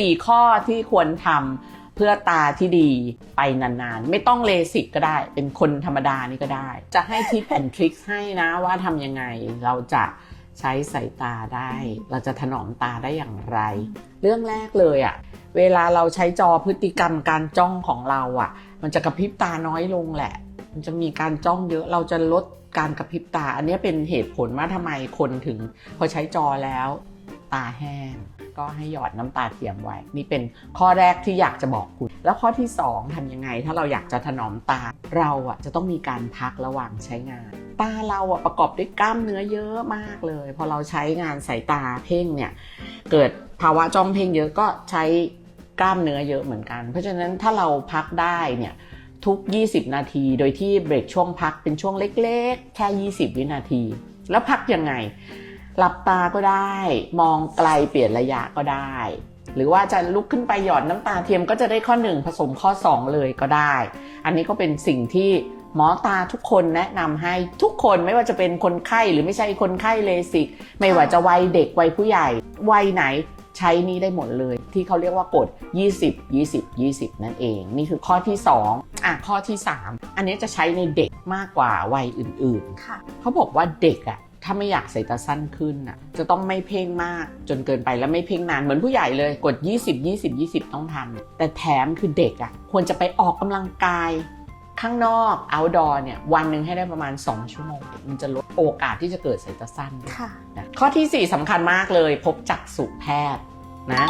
4 ข้อที่ควรทำเพื่อตาที่ดีไปนานๆ ไม่ต้องเลสิกก็ได้ เป็นคนธรรมดานี่ก็ได้ จะให้ทิปแอนทริคให้นะว่าทำยังไงเราจะใช้สายตาได้ เราจะถนอมตาได้อย่างไร เรื่องแรกเลยอะ่ะ เวลาเราใช้จอพฤติกรรมการจ้องของเราอะ่ะ มันจะกระพริบตาน้อยลงแหละ มันจะมีการจ้องเยอะ เราจะลดการกระพริบตา อันนี้เป็นเหตุผลว่าทำไมคนถึง พอใช้จอแล้ว ตาแห้ง ก็ให้หยอดน้ำตาเทียมไว้ นี่เป็นข้อแรกที่อยากจะบอกคุณ แล้วข้อที่ 2ทำยังไง ถ้าเราอยากจะถนอมตา เราอะจะต้องมีการพักระหว่างใช้งาน ตาเราอะประกอบด้วยกล้ามเนื้อเยอะมากเลย พอเราใช้งานสายตาเพ่งเนี่ยเกิดภาวะจ้องเพ่งเยอะก็ใช้กล้ามเนื้อเยอะเหมือนกัน เพราะฉะนั้นถ้าเราพักได้เนี่ยทุก 20 นาที โดยที่เบรกช่วงพักเป็นช่วงเล็ก ๆ แค่ 20 วินาที แล้วพักยังไง หลับตาก็ได้ มองไกลเปลี่ยนระยะก็ได้ หรือว่าจะลุกขึ้นไปหยอดน้ำตาเทียมก็จะได้ข้อ 1 ผสมข้อ 2 เลยก็ได้ อันนี้ก็เป็นสิ่งที่หมอตาทุกคนแนะนำให้ทุกคนไม่ว่าจะเป็นคนไข้หรือไม่ใช่คนไข้เลสิก ไม่ว่าจะวัยเด็กวัยผู้ใหญ่วัยไหนใช้นี้ได้หมดเลย ที่เขาเรียกว่ากฎ 20 20 20 นั่นเอง นี่คือข้อที่ 2อะข้อที่ 3 อันนี้จะใช้ในเด็กมากกว่าวัยอื่นๆค่ะเขาบอกว่าเด็กอะ ถ้าไม่อยากใส่ตาสั้นขึ้นอะจะต้องไม่เพ่งมากจนเกินไปแล้วไม่เพ่งนานเหมือนผู้ใหญ่เลยกด 20 20 20 ต้องทำแต่แถมคือเด็กอะควรจะไปออกกำลังกายข้างนอก outdoor เนี่ยวันหนึ่งให้ได้ประมาณ 2 ชั่วโมง มันจะลดโอกาสที่จะเกิดสายตาสั้นด้วยค่ะนะข้อทีสี่4สำคัญมากเลย พบจักษุแพทย์นะ